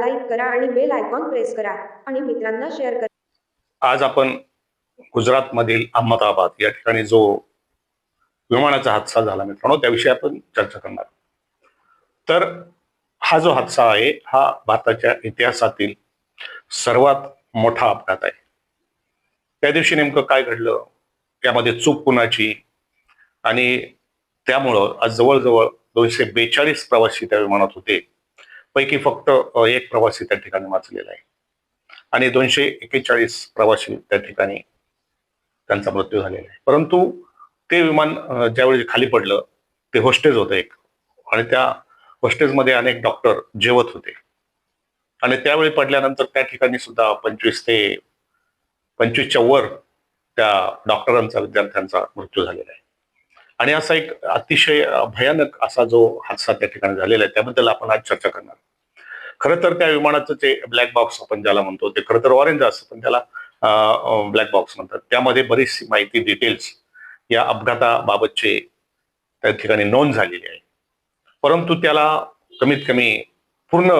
Like करा आणि bell icon press करा आणि मित्रांना शेअर करा. आज आपण गुजरातमधील अहमदाबाद या ठिकाणी जो विमानाचा हादसा झाला मित्रांनो त्याविषयी आपण चर्चा करणार तर हा जो हादसा आहे हा भारताच्या इतिहासातील सर्वात मोठा अपघात आहे. त्या दिवशी नेमकं काय घडलं त्यामध्ये चूक कुणाची आणि त्यामुळं आज जवळजवळ दोनशे बेचाळीस प्रवासी त्या विमानात होते. पैकी फक्त एक प्रवासी त्या ठिकाणी वाचलेला आहे. आणि दोनशे एक्केचाळीस प्रवासी त्या ठिकाणी त्यांचा मृत्यू झालेला आहे. परंतु ते विमान ज्यावेळी खाली पडलं ते होस्टेज होतं एक. आणि त्या होस्टेजमध्ये अनेक डॉक्टर जेवत होते. आणि त्यावेळी पडल्यानंतर त्या ठिकाणी सुद्धा पंचवीस ते पंचवीसच्या वर त्या डॉक्टरांचा विद्यार्थ्यांचा मृत्यू झालेला आहे. आणि असा एक अतिशय भयानक असा जो हादसा त्या ठिकाणी झालेला आहे त्याबद्दल आपण आज चर्चा करणार खरं तर त्या विमानाचं जे ब्लॅक बॉक्स आपण ज्याला म्हणतो ते खरं तर ऑरेंज असतं पण त्याला ब्लॅक बॉक्स म्हणतात. त्यामध्ये बरीचशी माहिती डिटेल्स या अपघाताबाबतचे त्या ठिकाणी नोंद झालेली आहे. परंतु त्याला कमीत कमी पूर्ण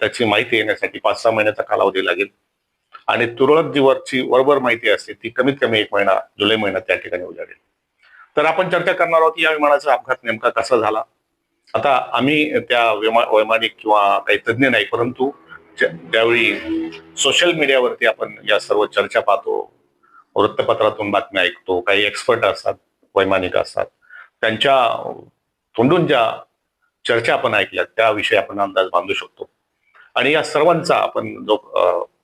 त्याची माहिती येण्यासाठी पाच सहा महिन्याचा कालावधी लागेल. आणि तुरळक जीवरची वरवर माहिती असते ती कमीत कमी एक महिना जुलै महिना त्या ठिकाणी उजाडेल. तर आपण चर्चा करणार आहोत या विमानाचा अपघात नेमका कसा झाला? आता आम्ही त्या विमा वैमानिक किंवा काही तज्ज्ञ नाही परंतु त्यावेळी ज्यावेळी सोशल मीडियावरती आपण या सर्व चर्चा पाहतो वृत्तपत्रातून बातम्या ऐकतो काही एक्सपर्ट असतात वैमानिक असतात त्यांच्या तोंडून ज्या चर्चा आपण ऐकल्या त्याविषयी आपण अंदाज बांधू शकतो. आणि या सर्वांचा आपण जो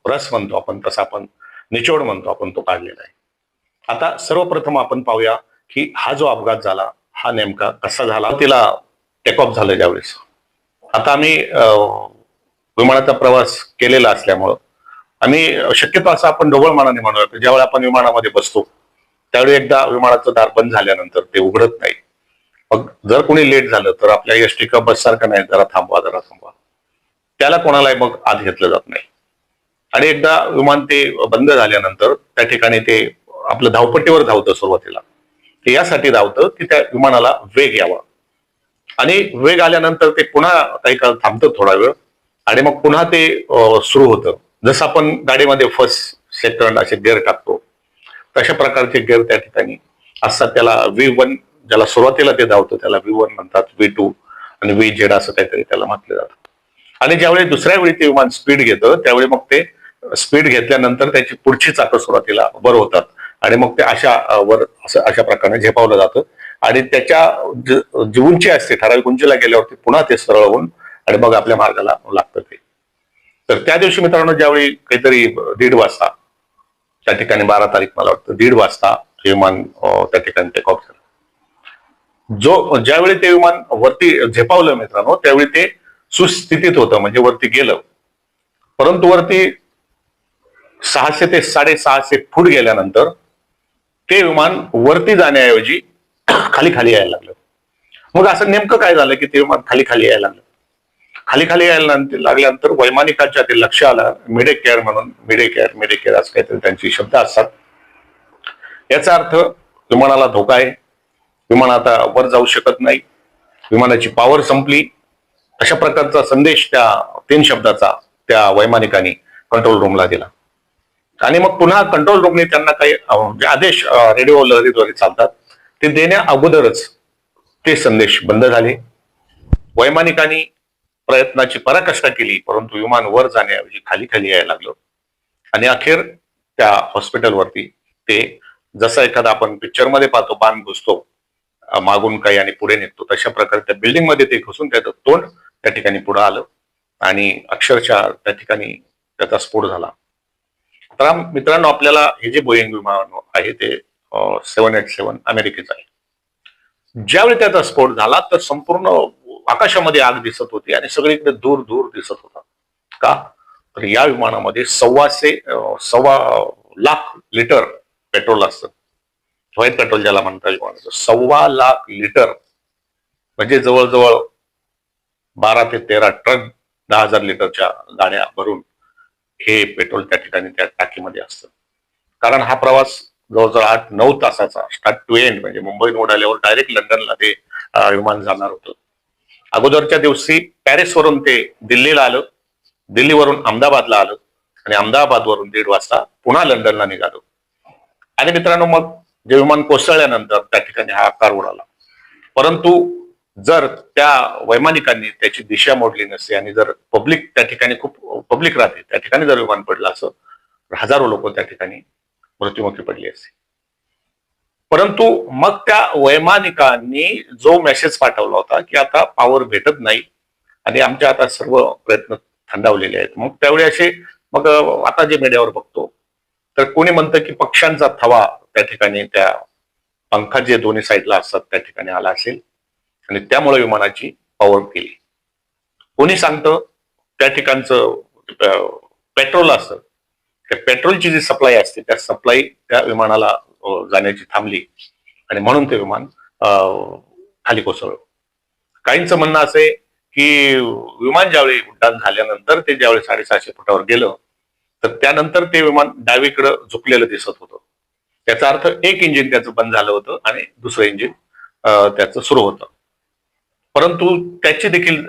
रस म्हणतो आपण तसा आपण निचोड म्हणतो आपण तो काढलेला आहे. आता सर्वप्रथम आपण पाहूया की हा जो अपघात झाला हा नेमका कसा झाला तिला टेक ऑफ झालं ज्यावेळेस. आता आम्ही विमानाचा प्रवास केलेला असल्यामुळं आणि शक्यतो असं आपण ढोबळ मनाने म्हणूया ज्यावेळी आपण विमानामध्ये बसतो त्यावेळी एकदा विमानाचं दार बंद झाल्यानंतर ते उघडत नाही. मग जर कोणी लेट झालं तर आपल्या एस टी बस सारखं नाही जरा थांबवा जरा थांबवा. त्याला कोणालाही मग आत घेतलं जात नाही. आणि एकदा विमान ते बंद झाल्यानंतर त्या ठिकाणी ते आपलं धावपट्टीवर धावतं सुरुवातीला. ते यासाठी धावतं की त्या विमानाला वेग यावा. आणि वेग आल्यानंतर ते पुन्हा काही काळ थांबतं थोडा वेळ आणि मग पुन्हा ते सुरू होतं. जसं आपण गाडीमध्ये फर्स्ट सेकंड असे गेअर टाकतो तशा प्रकारचे गेअर त्या ठिकाणी असतात. त्याला व्ही वन ज्याला सुरुवातीला ते धावतं त्याला व्ही वन म्हणतात व्ही टू आणि व्ही झेड असं काहीतरी त्याला म्हटलं जातं. आणि ज्यावेळी दुसऱ्या वेळी ते विमान स्पीड घेतं त्यावेळी मग ते स्पीड घेतल्यानंतर त्याची पुढची चाकं सुरुवातीला वर होतात. आणि मग ते अशा वर असं अशा प्रकारे झेपावलं जातं. आणि त्याच्या जी उंची असते ठराविक उंचीला गेल्यावरती पुन्हा ते सरळ होऊन आणि मग आपल्या मार्गाला लागतं ते. तर त्या दिवशी मित्रांनो ज्यावेळी काहीतरी दीड वाजता त्या ठिकाणी बारा तारीख मला वाटतं दीड वाजता विमान त्या ठिकाणी टेक ऑफ झालं. जो ज्यावेळी ते विमान वरती झेपावलं मित्रांनो त्यावेळी ते सुस्थितीत होतं म्हणजे वरती गेलं. परंतु वरती सहाशे ते साडेसहाशे फूट गेल्यानंतर ते विमान वरती जाण्याऐवजी खाली खाली यायला लागलं. मग असं नेमकं काय झालं की ते विमान खाली खाली यायला लागलं? खाली खाली यायला लागल्यानंतर वैमानिकाच्या ते लक्ष आलं मिडे केअर म्हणून मिडे केअर मिडे केअर असं काहीतरी त्यांची शब्द असतात. याचा अर्थ विमानाला धोका आहे. विमान आता वर जाऊ शकत नाही. विमानाची पॉवर संपली. अशा प्रकारचा संदेश त्या तीन शब्दाचा त्या वैमानिकांनी कंट्रोल रूमला दिला. आणि मग पुन्हा कंट्रोल रूमने त्यांना काही जे म्हणजे आदेश रेडिओ लहरीद्वारे चालतात. ते देण्या अगोदरच ते संदेश बंद झाले. वैमानिकांनी प्रयत्नाची पराकाष्ठा केली परंतु विमान वर जाण्याऐवजी खाली खाली यायला लागलं. आणि अखेर त्या हॉस्पिटलवरती ते जसं एखादा आपण पिक्चरमध्ये पाहतो बाण घुसतो मागून काही आणि पुढे निघतो तशा प्रकारे त्या बिल्डिंगमध्ये ते घुसून त्याचं तोंड त्या ठिकाणी पुढे आलं. आणि अक्षरशः त्या ठिकाणी त्याचा स्फोट झाला. तर मित्रांनो आपल्याला हे जे बोईंग विमान आहे ते सेवन एट सेवन अमेरिकेचं आहे. ज्यावेळी त्याचा स्फोट झाला तर संपूर्ण आकाशामध्ये आग दिसत होती आणि सगळीकडे दूर दूर दिसत होता. का? तर या विमानामध्ये सव्वाशे सव्वा लाख लिटर पेट्रोल असतं. व्हाईट पेट्रोल ज्याला म्हणता येईल सव्वा लाख लिटर. म्हणजे जवळजवळ बारा ते तेरा ट्रक दहा हजार लिटरच्या गाड्या भरून हे पेट्रोल त्या ठिकाणी त्या टाकीमध्ये असतं. कारण हा प्रवास जवळजवळ आठ नऊ तासाचा स्टार्ट टू एंड म्हणजे मुंबईत उडाल्यावर डायरेक्ट लंडनला ते विमान जाणार होतं. अगोदरच्या दिवशी पॅरिसवरून ते दिल्लीला आलं. दिल्लीवरून अहमदाबादला आलं. आणि अहमदाबादवरून दीड वाजता पुन्हा लंडनला निघालो. आणि मित्रांनो मग जे विमान कोसळल्यानंतर त्या ठिकाणी हा आकार उडाला. परंतु जर त्या वैमानिकांनी त्याची दिशा मोडली नसते आणि जर पब्लिक त्या ठिकाणी खूप पब्लिक राहते त्या ठिकाणी जर विमान पडलं असं तर हजारो लोक त्या ठिकाणी मृत्युमुखी पडली असते परंतु मग त्या वैमानिकांनी जो मेसेज पाठवला होता की आता पॉवर भेटत नाही आणि आमच्या आता सर्व प्रयत्न थंडावलेले आहेत. मग त्यावेळी असे मग आता जे मीडियावर बघतो तर कोणी म्हणतं की पक्ष्यांचा थवा त्या ठिकाणी त्या पंखा जे दोन्ही साईडला असतात त्या ठिकाणी आला असेल आणि त्यामुळे विमानाची पॉवर केली. कोणी सांगतं त्या ठिकाणचं पेट्रोल असतं. त्या पेट्रोलची जी सप्लाय असते त्या सप्लाय त्या विमानाला जाण्याची थांबली. आणि म्हणून ते विमान अं, खाली कोसळलं. काहींचं म्हणणं असं आहे की विमान ज्यावेळी उड्डाण झाल्यानंतर ते ज्यावेळी साडेसहाशे फुटावर गेलं तर त्यानंतर ते विमान डावीकडं झुकलेलं दिसत होतं. त्याचा अर्थ एक इंजिन त्याचं बंद झालं होतं आणि दुसरं इंजिन त्याचं सुरू होतं. परंतु त्याची देखील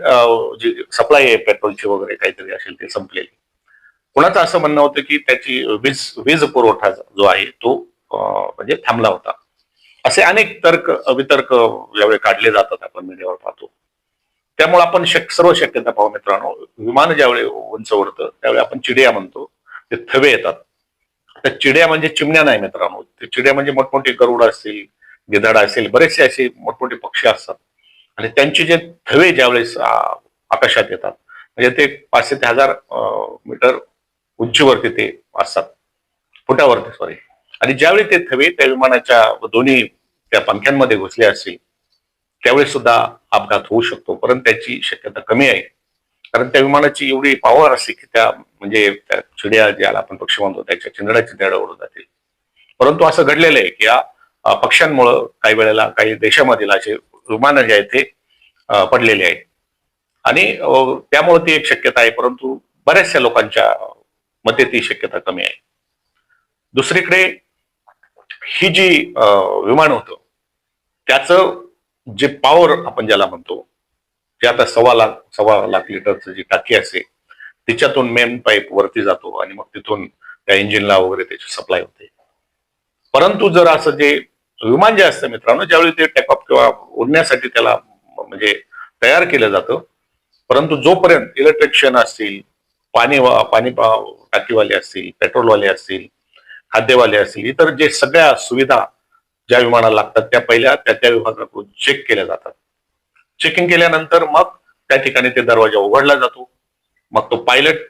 जी सप्लाय आहे पेट्रोलची वगैरे काहीतरी असेल ते संपलेली. कुणाचं असं म्हणणं होतं की त्याची वीज वीज पुरवठा जो आहे तो म्हणजे थांबला होता. असे अनेक तर्क वितर्क यावेळी काढले जातात आपण मीडियावर पाहतो. त्यामुळे आपण शक सर्व शक्यता पाहू मित्रांनो. विमान ज्यावेळी उंच उडतं त्यावेळी आपण चिडिया म्हणतो. ते थवे येतात. तर चिड्या म्हणजे चिमण्या नाही मित्रांनो. ते चिड्या म्हणजे मोठमोठे गरुड असतील गिधाड असेल बरेचसे असे मोठमोठे पक्षी असतात. आणि त्यांचे जे थवे ज्यावेळेस आकाशात येतात म्हणजे ते पाचशे ते हजार मीटर उंचीवरती ते असतात. फुटावरती सॉरी आणि ज्यावेळी ते थवे त्या विमानाच्या दोन्ही त्या पंख्यांमध्ये घुसले असतील त्यावेळेस सुद्धा अपघात होऊ शकतो. परंतु त्याची शक्यता कमी आहे. कारण त्या विमानाची एवढी पॉवर असते की त्या म्हणजे त्या चिड्या ज्याला आपण पक्षी म्हणतो त्याच्या चिंदडाची दड उडत जातील. परंतु असं घडलेलं आहे की या पक्ष्यांमुळं काही वेळेला काही देशामधील असे विमानं जे आहेत ते पडलेले आहेत. आणि त्यामुळे ती एक शक्यता आहे परंतु बऱ्याचशा लोकांच्या मते ती शक्यता कमी आहे. दुसरीकडे ही जी विमान होतं त्याचं जे पॉवर आपण ज्याला म्हणतो जे आता सव्वा लाख सव्वा लाख लिटरचं जी टाकी असते तिच्यातून मेन पाईप वरती जातो आणि मग तिथून त्या इंजिनला वगैरे त्याची सप्लाय होते. परंतु जर असं जे विमान जे असतं मित्रांनो ज्यावेळी ते टेकऑफ किंवा उडण्यासाठी त्याला म्हणजे तयार केलं जातं परंतु जोपर्यंत इलेक्ट्रिशियन असतील पाणी पाणी टाकीवाले असतील पेट्रोलवाले असतील खाद्यवाले असतील इतर जे सगळ्या सुविधा ज्या विमानाला लागतात त्या पहिल्या त्या त्या विभागाकडून चेक केल्या जातात. चेकिंग केल्यानंतर मग त्या ठिकाणी ते दरवाजा उघडला जातो. मग तो पायलट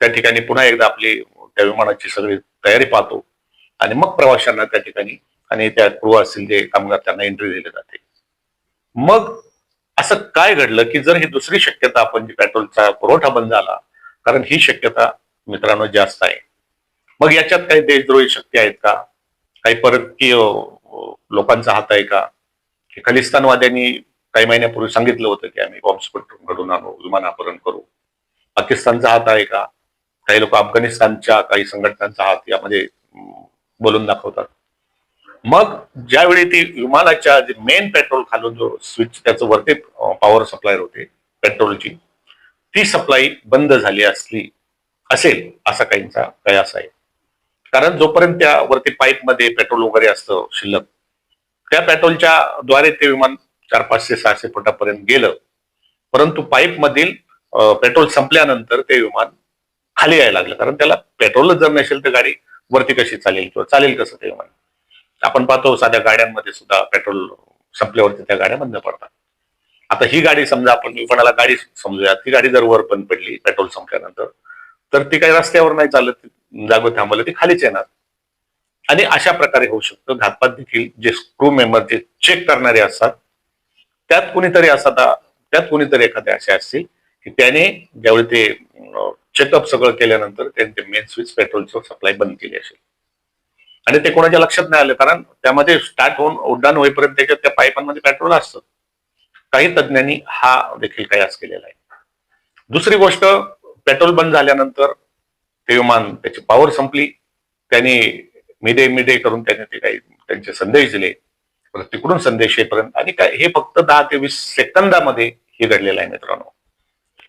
त्या ठिकाणी पुन्हा एकदा आपली त्या विमानाची सगळी तयारी पाहतो. आणि मग प्रवाशांना त्या ठिकाणी आणि त्या क्रू असतील जे कामगार त्यांना एंट्री दिली जाते. मग असं काय घडलं की जर ही दुसरी शक्यता आपण जी पेट्रोलचा पुरवठा बंद झाला कारण ही शक्यता मित्रांनो जास्त आहे. मग याच्यात काही देशद्रोही शक्ती आहेत का? काही परकीय लोकांचा हात आहे का? खलिस्तानवाद्यांनी काही महिन्यापूर्वी सांगितलं होतं की आम्ही बॉम्बस्फोट घडून आणू विमान अपहरण करू. पाकिस्तानचा हात आहे का? काही लोक अफगाणिस्तानच्या काही संघटनांचा हात यामध्ये बोलून दाखवतात. मग ज्यावेळी ती विमानाच्या जे मेन पेट्रोल खालून जो स्विच त्याचं वरती पॉवर सप्लाय होते पेट्रोलची ती सप्लाय बंद झाली असली असेल असा काहींचा कयास आहे. कारण जोपर्यंत त्या वरती पाईपमध्ये पेट्रोल वगैरे असतं शिल्लक त्या पेट्रोलच्या द्वारे ते विमान चार पाचशे सहाशे फुटापर्यंत गेलं परंतु पाईप मधील पेट्रोल संपल्यानंतर ते विमान खाली यायला लागलं. कारण त्याला पेट्रोलच जर नसेल तर गाडी वरती कशी चालेल किंवा चालेल कसं ते विमान? आपण पाहतो साध्या गाड्यांमध्ये सुद्धा पेट्रोल संपल्यावरती त्या गाड्या बंद पडतात. आता ही गाडी समजा आपण कोणाला गाडी समजूया ती गाडी जर वर पण पडली पेट्रोल संपल्यानंतर तर ती काही रस्त्यावर नाही चालत जागो थांबवलं ती खालीच येणार. आणि अशा प्रकारे होऊ शकतं. घातपात देखील जे क्रू मेंबर जे चेक करणारे असतात त्यात कुणीतरी असा त्यात कुणीतरी एखादे असे असतील की त्याने ज्यावेळी ते चेकअप सगळं केल्यानंतर त्यांचे मेन स्विच पेट्रोलचं सप्लाय बंद केली असेल. आणि ते कोणाच्या लक्षात नाही आलं कारण त्यामध्ये स्टार्ट होऊन उड्डाण होईपर्यंत त्याच्यात त्या पाईपांमध्ये पेट्रोल असतं. काही तज्ज्ञांनी हा देखील कयास केलेला आहे. दुसरी गोष्ट पेट्रोल बंद झाल्यानंतर ते विमान त्याची पॉवर संपली. त्यांनी मिडे मिडे करून त्याने ते काही त्यांचे संदेश दिले. परत तिकडून संदेश येईपर्यंत आणि काय हे फक्त दहा ते वीस सेकंदामध्ये हे घडलेलं आहे मित्रांनो.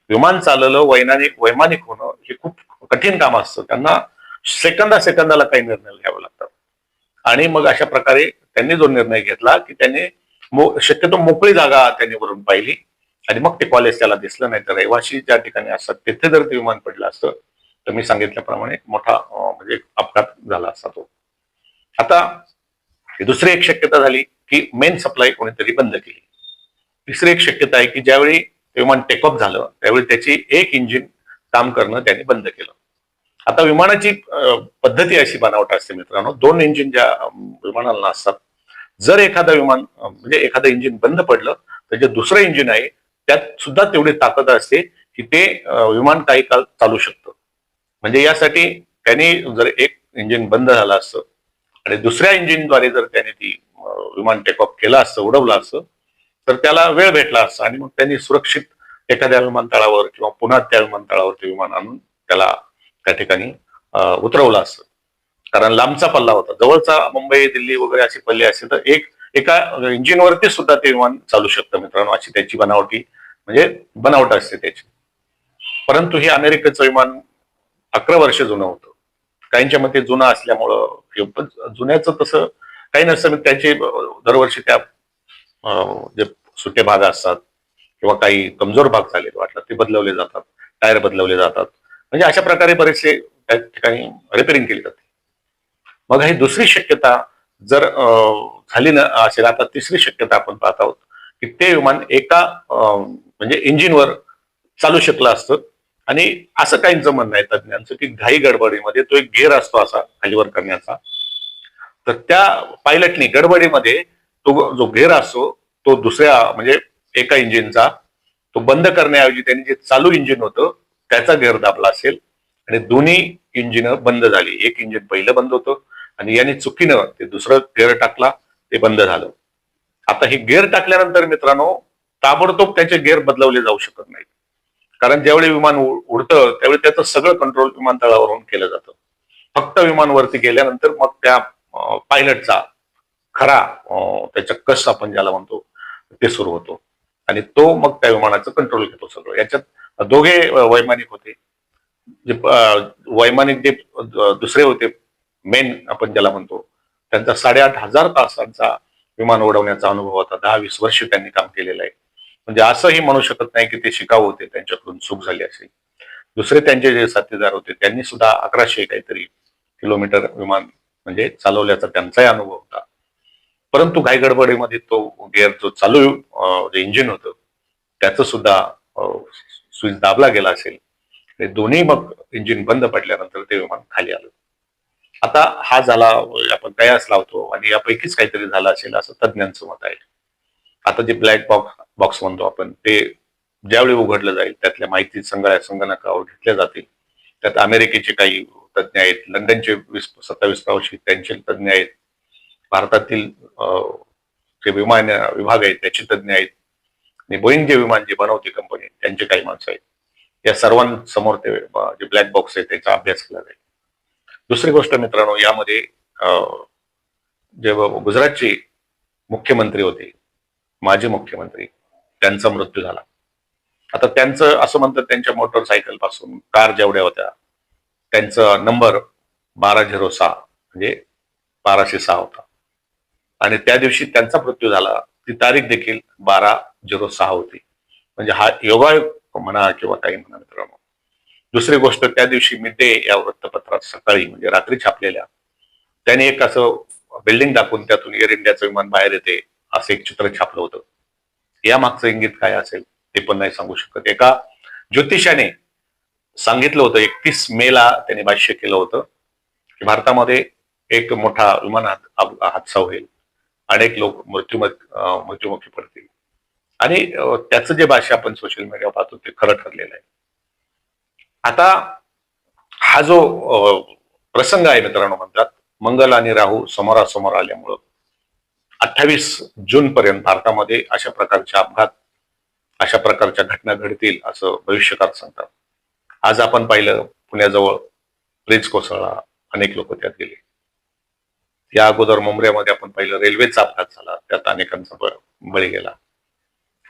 विमान चालवलं वैमानिक वैमानिक होणं हे खूप कठीण काम असतं. त्यांना सेकंदा सेकंदाला काही निर्णय घ्यावे लागतात. आणि मग अशा प्रकारे त्यांनी जो निर्णय घेतला की त्यांनी मो- शक्यतो मोकळी जागा त्यांनी वरून पाहिली. आणि मग ते कॉलेज त्याला दिसलं नाही तर रहिवाशी ज्या ठिकाणी असतात तिथे जर ते विमान पडलं असतं तर मी सांगितल्याप्रमाणे मोठा म्हणजे अपघात झाला असता तो. आता दुसरी एक शक्यता झाली की मेन सप्लाय कोणीतरी बंद केली. तिसरी एक शक्यता आहे की ज्यावेळी विमान टेकऑफ झालं त्यावेळी त्याची एक इंजिन काम करणं त्यांनी बंद केलं. आता विमानाची पद्धती अशी बनावट असते मित्रांनो. दोन इंजिन ज्या विमानांना विमानाला असतात जर एखादं विमान म्हणजे एखादं इंजिन बंद पडलं तर जे दुसरं इंजिन आहे त्यात सुद्धा तेवढी ताकद असते की ते विमान काही काळ चालू शकतं. म्हणजे यासाठी त्यांनी जर एक इंजिन बंद झालं असतं आणि दुसऱ्या इंजिनद्वारे जर त्याने ती विमान विमान टेकऑफ केलं असतं उडवलं असतं तर त्याला वेळ भेटला असता आणि मग त्यांनी सुरक्षित एखाद्या विमानतळावर किंवा पुन्हा त्या विमानतळावर ते विमान आणून त्याला त्या ठिकाणी उतरवला उतरवलं असतं. कारण लांबचा पल्ला होता. जवळचा मुंबई दिल्ली वगैरे असे पल्ले असतील तर एक एका इंजिनवरती सुद्धा ते विमान चालू शकतं मित्रांनो अशी त्याची बनावटी म्हणजे बनावट असते त्याची. परंतु हे अमेरिकेचं विमान अकरा वर्ष जुनं होतं. काहींच्या मते जुनं असल्यामुळं जुन्याचं तसं काही नसतं त्याचे दरवर्षी त्या जे सुटे भाग असतात किंवा काही कमजोर भाग झालेले वाटतात ते बदलवले जातात टायर बदलवले जातात. म्हणजे अशा प्रकारे बरेचसे त्या ठिकाणी रिपेरिंग केली जाते. मग ही दुसरी शक्यता जर झाली ना असेल आता तिसरी शक्यता आपण पाहत आहोत की ते विमान एका म्हणजे इंजिनवर चालू शकलं असतं. आणि असं काहींचं म्हणणं आहे तज्ञांचं की घाई गडबडीमध्ये तो एक गेअर असतो असा खालीवर करण्याचा. तर त्या पायलटनी गडबडीमध्ये तो जो गेअर असतो तो दुसऱ्या म्हणजे एका इंजिनचा तो बंद करण्याऐवजी त्यांनी जे चालू इंजिन होतं त्याचा गेअर दाबला असेल आणि दोन्ही इंजिन बंद झाली. एक इंजिन पहिलं बंद होतं आणि याने चुकीनं ते दुसरं गेअर टाकला ते बंद झालं. आता हे गेअर टाकल्यानंतर मित्रांनो ताबडतोब त्याचे गेअर बदलवले जाऊ शकत नाहीत. कारण ज्यावेळी विमान उडतं त्यावेळी त्याचं सगळं कंट्रोल विमानतळावरून केलं जातं. फक्त विमान वरती गेल्यानंतर मग त्या पायलटचा खरा त्याचा कस आपण ज्याला म्हणतो ते सुरू होतो. आणि तो मग त्या विमानाचं कंट्रोल घेतो सगळं. याच्यात दोघे वैमानिक होते. जे वैमानिक जे दुसरे होते मेन आपण ज्याला म्हणतो त्यांचा साडेआठ हजार तासांचा विमान उडवण्याचा अनुभव होता दहा वीस वर्ष त्यांनी काम केलेलं आहे. म्हणजे असंही म्हणू शकत नाही की ते शिकाऊ होते त्यांच्याकडून चूक झाली असेल. दुसरे त्यांचे जे साथीदार होते त्यांनी सुद्धा अकराशे काहीतरी किलोमीटर विमान म्हणजे चालवल्याचा त्यांचाही अनुभव होता. परंतु घाई गडबडीमध्ये तो गेअर जो चालू जे इंजिन होतं त्याचं सुद्धा स्विच दाबला गेला असेल ते दोन्ही मग इंजिन बंद पडल्यानंतर ते विमान खाली आलं. आता हा झाला आपण कयास लावतो आणि यापैकीच काहीतरी झालं असेल असं तज्ज्ञांचं मत आहे. आता जे ब्लॅक बॉक्स बॉक्स म्हणतो आपण ते ज्यावेळी उघडलं जाईल त्यातल्या माहिती संगणा संगणकावर घेतल्या जातील. त्यात अमेरिकेचे काही तज्ज्ञ आहेत लंडनचे वीस सत्तावीस प्रवासी त्यांचे तज्ज्ञ आहेत. भारतातील जे विमान विभाग आहेत त्याचे तज्ज्ञ आहेत. आणि बोईंग जे विमान जे बनवते कंपनी त्यांचे काही माणसं आहेत. या सर्वांसमोर ते जे ब्लॅक बॉक्स आहे त्याचा अभ्यास केला जाईल दुसरी गोष्ट मित्रांनो यामध्ये जे गुजरातचे मुख्यमंत्री होते माजी मुख्यमंत्री त्यांचा मृत्यू झाला. आता त्यांचं असं म्हणतात त्यांच्या मोटरसायकलपासून कार जेवढ्या होत्या त्यांचा नंबर बारा झिरो सहा म्हणजे बाराशे सहा होता. आणि त्या दिवशी त्यांचा मृत्यू झाला ती तारीख देखील बारा झिरो सहा होती. म्हणजे हा योगायोग म्हणा किंवा काही म्हणा मित्रांनो. दुसरी गोष्ट त्या दिवशी मिडे या वृत्तपत्रात सकाळी म्हणजे रात्री छापलेल्या. त्याने एक असं बिल्डिंग दाखवून त्यातून एअर इंडियाचं विमान बाहेर येते असं एक चित्र छापलं होतं. या मागचं इंगित काय असेल ते पण नाही सांगू शकत. एका ज्योतिषाने सांगितलं होतं एकतीस मेला त्याने भाष्य केलं होतं की भारतामध्ये एक मोठा विमान हात- हादसा होईल अनेक लोक मृत्यू मृत्युमुखी पडतील. आणि त्याचं जे भाष्य आपण सोशल मीडियावर पाहतो ते खरं ठरलेलं आहे. आता हा जो प्रसंग आहे मित्रांनो म्हणतात मंगल आणि राहू समोरासमोर आल्यामुळं अठ्ठावीस जून पर्यंत भारतामध्ये अशा प्रकारचे अपघात अशा प्रकारच्या घटना घडतील असं भविष्यकार सांगतात. आज आपण पाहिलं पुण्याजवळ ब्रिज कोसळला अनेक लोक त्यात गेले. या अगोदर मुंबईमध्ये आपण पाहिलं रेल्वेचा अपघात झाला त्यात अनेकांचा बळी गेला.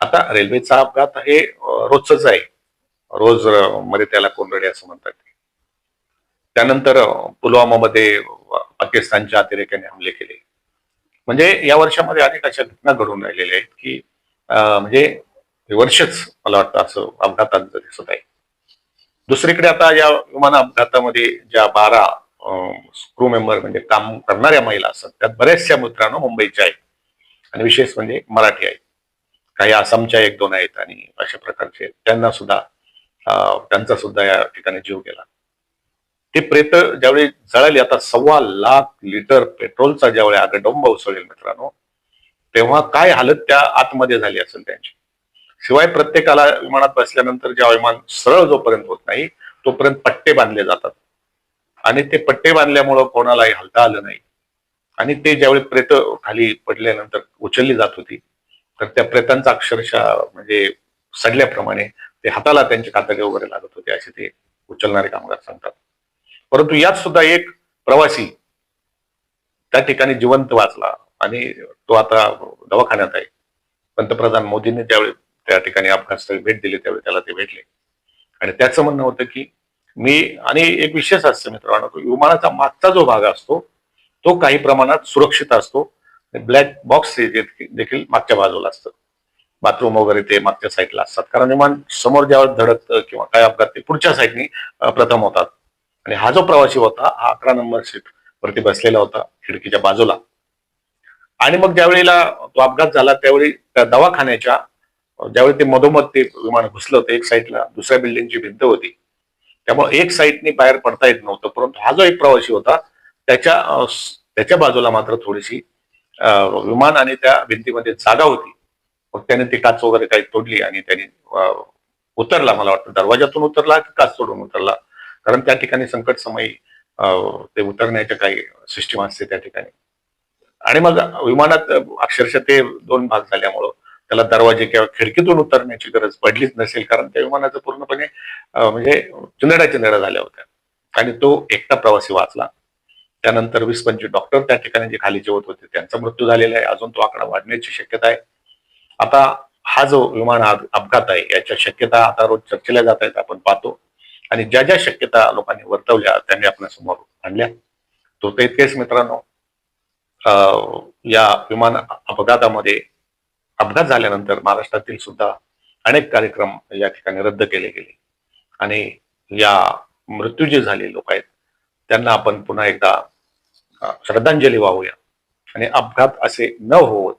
आता रेल्वेचा अपघात हे रोजच आहे. रोजमध्ये त्याला कोंडडे असं म्हणतात त्यानंतर पुलवामा पुलवामामध्ये पाकिस्तानच्या अतिरेक्याने हमले केले. म्हणजे या वर्षामध्ये अनेक अशा घटना घडून राहिलेल्या आहेत की म्हणजे हे वर्षच मला वाटतं असं अपघातांचं दिसत आहे. दुसरीकडे आता या विमान अपघातामध्ये ज्या बारा क्रू मेंबर म्हणजे काम करणाऱ्या महिला असतात त्यात बऱ्याचशा मित्रांनो मुंबईच्या आहेत. आणि विशेष म्हणजे मराठी आहेत. काही आसामच्या एक दोन आहेत आणि अशा प्रकारचे त्यांना सुद्धा त्यांचा सुद्धा या ठिकाणी जीव गेला. ते प्रेत ज्यावेळी जळाली आता सव्वा लाख लिटर पेट्रोलचा ज्यावेळी आगडोंब उसळेल मित्रांनो तेव्हा काय हालत त्या आतमध्ये झाली असेल त्यांची? शिवाय प्रत्येकाला विमानात बसल्यानंतर जेव्हा विमान सरळ जोपर्यंत होत नाही तोपर्यंत पट्टे बांधले जातात. आणि ते पट्टे बांधल्यामुळं कोणालाही हलता आलं नाही. आणि ते ज्यावेळी प्रेत खाली पडल्यानंतर उचलली जात होती तर त्या प्रेतांचा अक्षरशः म्हणजे सडल्याप्रमाणे ते हाताला त्यांचे कातडे वगैरे लागत होते असे ते उचलणारे कामगार सांगतात. परंतु यात सुद्धा एक प्रवासी त्या ठिकाणी जिवंत वाचला आणि तो आता दवाखान्यात आहे. पंतप्रधान मोदींनी त्यावेळी त्या ठिकाणी अपघातस्थळी भेट दिली त्यावेळी त्याला ते भेटले. आणि त्याचं म्हणणं होतं की मी आणि एक विशेष असतं मित्रांनो विमानाचा मागचा जो भाग असतो तो काही प्रमाणात सुरक्षित असतो. ब्लॅक बॉक्स देखील मागच्या बाजूला असतं. बाथरूम वगैरे ते मागच्या साईडला असतात. कारण विमान समोर ज्यावेळेस धडकतं किंवा काय अपघात ते पुढच्या साईडनी प्रथम होतात. आणि हा जो प्रवासी होता हा अकरा नंबर सीट वरती बसलेला होता खिडकीच्या बाजूला. आणि मग ज्यावेळेला तो अपघात झाला त्यावेळी त्या दवाखान्याच्या ज्यावेळी ते मधोमध ते विमान घुसलं होतं एक साईडला दुसऱ्या बिल्डिंगची भिंत होती. त्यामुळे एक साईडनी बाहेर पडता येत नव्हतं परंतु हा जो एक प्रवासी होता त्याच्या त्याच्या बाजूला मात्र थोडीशी विमान आणि त्या भिंतीमध्ये जागा होती. मग त्याने ती काच वगैरे काही तोडली आणि त्याने अं, उतरला मला वाटतं. दरवाजातून उतरला की काच तोडून उतरला? कारण त्या ठिकाणी संकट समयी अं, ते उतरण्याच्या काही सिस्टीम असते त्या ठिकाणी. आणि मग विमानात अक्षरशः ते दोन भाग झाल्यामुळं त्याला दरवाजे किंवा खिडकीतून उतरण्याची गरज पडलीच नसेल. कारण त्या विमानाचं पूर्णपणे म्हणजे चिंदडा चिंदडा झाल्या होत्या. आणि तो एकटा प्रवासी वाचला. त्यानंतर वीस पंचवीस डॉक्टर त्या ठिकाणी जे खाली जेवत होते त्यांचा मृत्यू झालेला आहे. अजून तो आकडा वाढण्याची शक्यता आहे. आता हा जो विमान अपघात आहे याच्या शक्यता आता रोज चर्चेला जात आहेत आपण पाहतो. आणि ज्या ज्या शक्यता लोकांनी वर्तवल्या त्यांनी आपल्यासमोर आणल्या. तो तर इतकेच मित्रांनो. अं, या विमान अपघातामध्ये अपघात झाल्यानंतर महाराष्ट्रातील सुद्धा अनेक कार्यक्रम या ठिकाणी रद्द केले गेले. आणि या मृत्यू जे झाले लोक आहेत त्यांना आपण पुन्हा एकदा श्रद्धांजली वाहूया. आणि अपघात असे न होत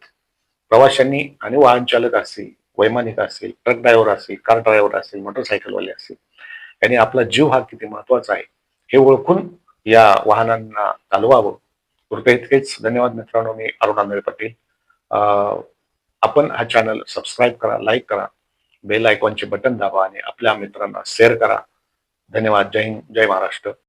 प्रवाशांनी आणि वाहन चालक असतील वैमानिक असतील ट्रक ड्रायव्हर असतील कार ड्रायव्हर असतील मोटरसायकलवाले असतील यांनी आपला जीव हा किती महत्त्वाचा आहे हे ओळखून या वाहनांना चालवावं. कृपया इतकेच. धन्यवाद मित्रांनो मी अरुण आंधळे पाटील अं, आपण हा चॅनल सबस्क्राईब करा लाईक करा बेल आयकॉनचे बटन दाबा आणि आपल्या मित्रांना शेअर करा. धन्यवाद. जय हिंद जय महाराष्ट्र.